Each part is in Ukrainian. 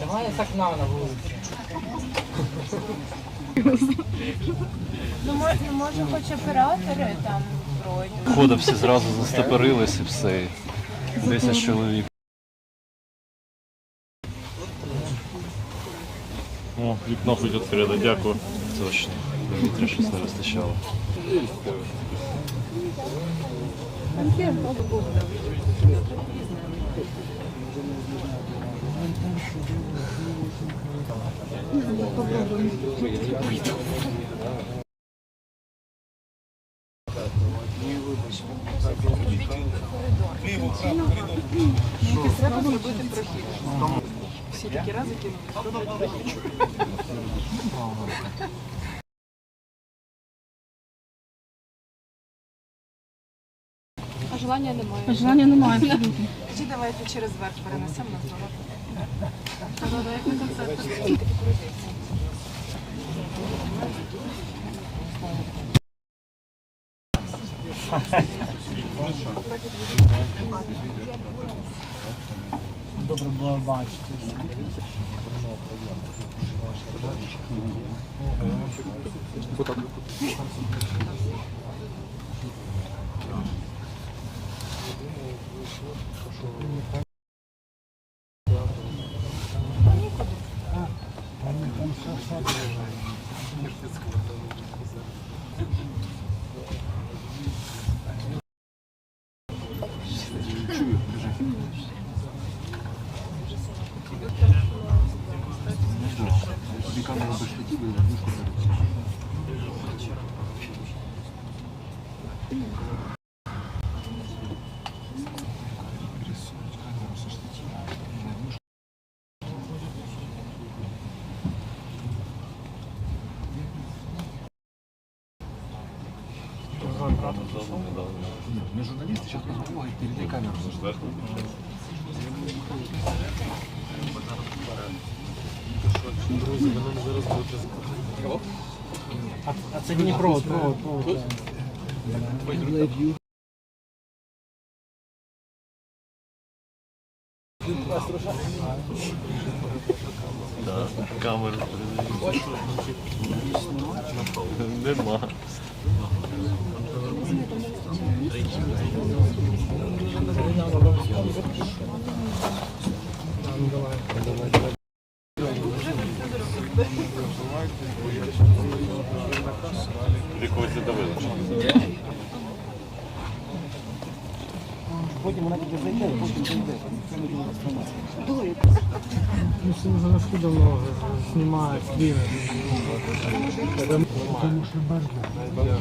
Давай з окна на вулиці. Ну, ну, може, хоч оператори там пройдуть. Походу всі зразу застопорились і все. Десять чоловік. О, вікно хоч відкрили, дякую. Точно. Повітря щось не вистачало. А желання немає. Желання немає абсолютно. Чи давайте через верх перенесемо на здоров'я. Добре було бачити. Мне журналисты, сейчас просто трогать, передай камеру. Друзі, ви провод, провод, провод. Да, камеру передають. Нема. Ти когось задавили. Потім вона буде зайде, потім зайде. Ну, все завжди давно знімають фільми.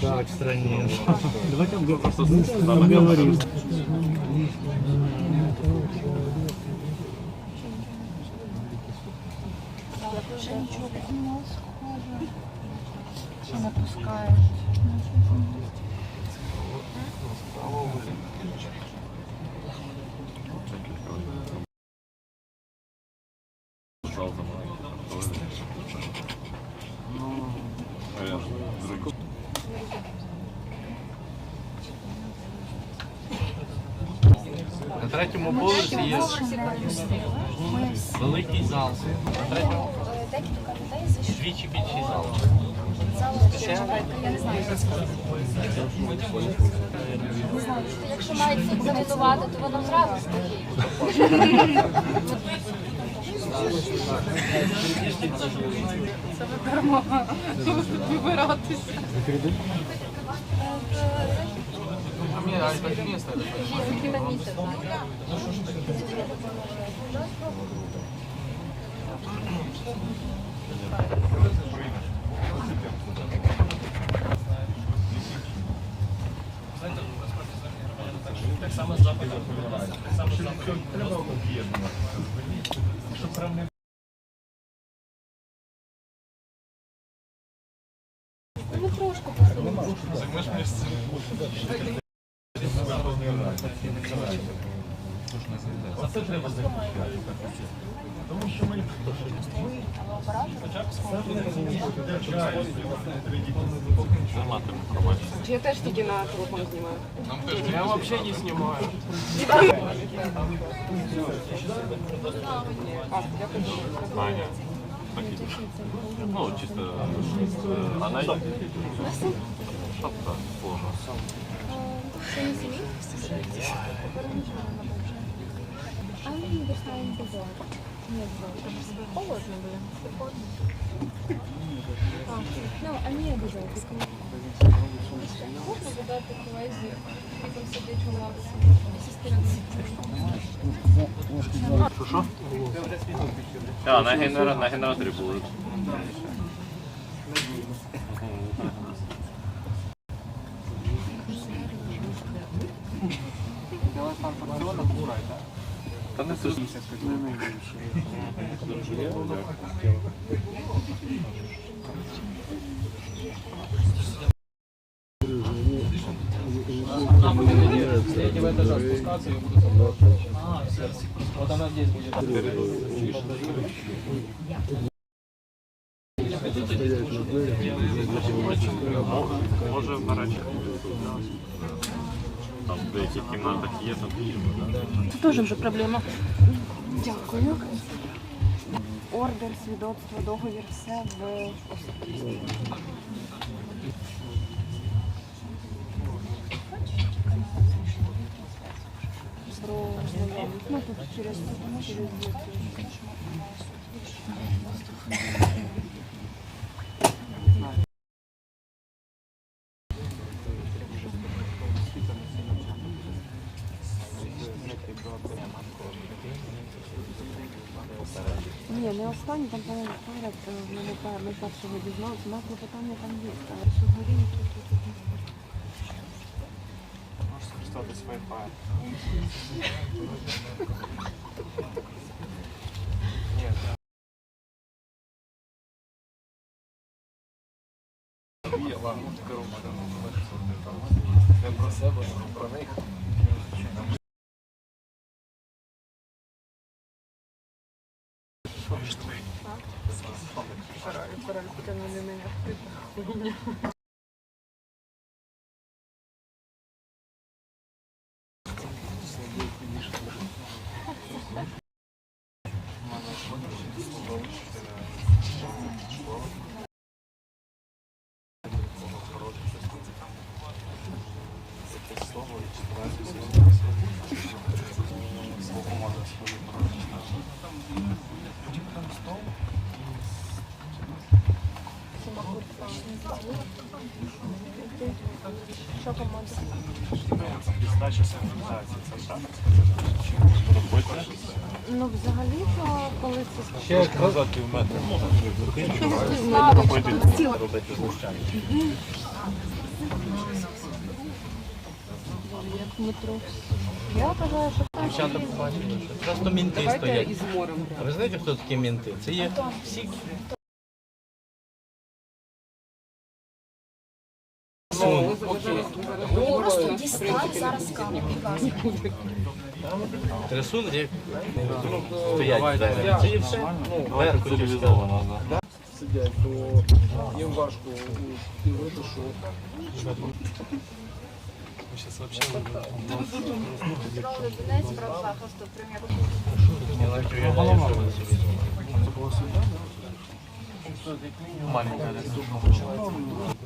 Так, в стране. Давайте поговорим. Ще нічого не схоже. Ще На третьому поверсі є великий зал. На третьому двічі більший зал. Я не знаю, що сказати. Якщо мають всіх замінувати, то воно зразу стоїть. Це ви дарма вибиратися. Закрите місце. Ну трошки посидимо. Я теж тільки на телефон знімаю. Я вообще не снимаю. Аня. Ну, чисто. э, Она шапка сложно. А мені достанемо позор. Нет, холодно, блин. А, ну, они обязательно. Можно задати поезію, там сидить у лапці. А, на, генера... на генераторі будуть. Та не суть. третьего этажа спускаться, я буду смотреть. Вот она здесь будет. Може в. Там в деяких кімнатах є, там. Це теж вже проблема. Дякую. Ордер, свідоцтво, договір, все в про. Ну тут через через. Ні, не останні, там по-моєму поряд, е, ми першого дізналися, у нас клопотання там є, але що горі тут, скористатись Wi-Fi. Нет, да. Я про себе, про них. Ну, взагалі-то, коли це Ще казати в метр. я вважаю, що Дівчата побачили, що просто мінти стоять. А ви знаєте, хто такі мінти? Це є всі зараз камеру. трясунки, як стоять. двері. Це є все. Ну, легко цивілізовано. сидять, то їм важко уявити, що Донець про захисту прем'єр. Я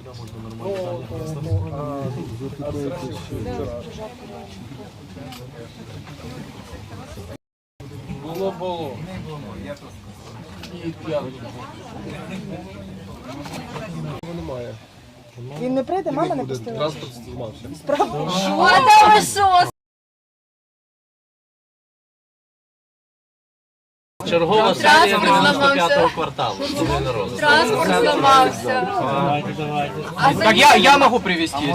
навіть уявляю, нормально вони собі Маленька Було було. немає. він не прийде, мама не пустила. Транспорт знімався. А та що? Чергова серія Транспорт 95-го кварталу. Транспорт зламався. Давайте, давайте. Так я, я могу привести.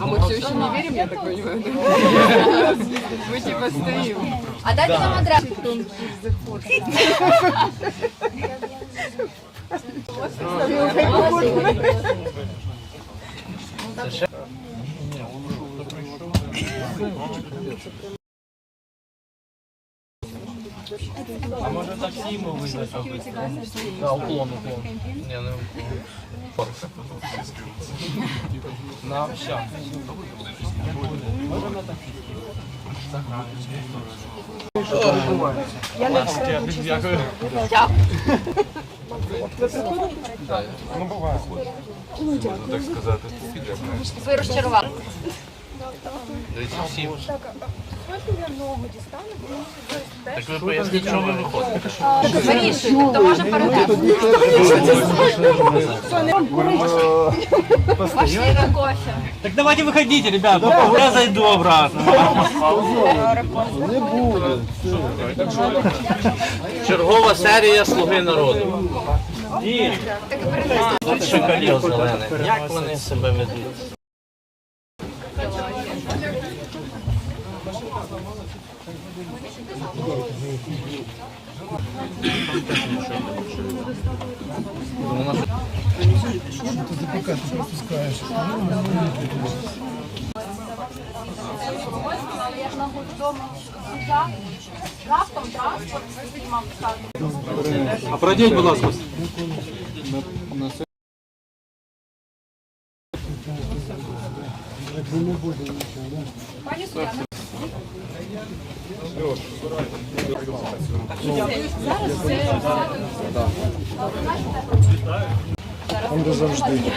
А ми все ще не віримо, я так розумію. Ми типа стоїмо. А дайте нам адресу. А може таксі йому визвати? На уклон, уклон. Ні, не уклон. На ща. Може на таксі? Дякую. Ви розчарували. Так ви поясніть, що ви виходите. Вирішуйте, то може перейдемо. Пошли на кофе. Так давайте выходите, ребят, я зайду обратно. Чергова серія Слуги народу. Тут шакалів зелених. Як вони себе ведуть? Что ты пока ты пропускаешь? А пройдіть, будь ласка. Пані Он до завжди.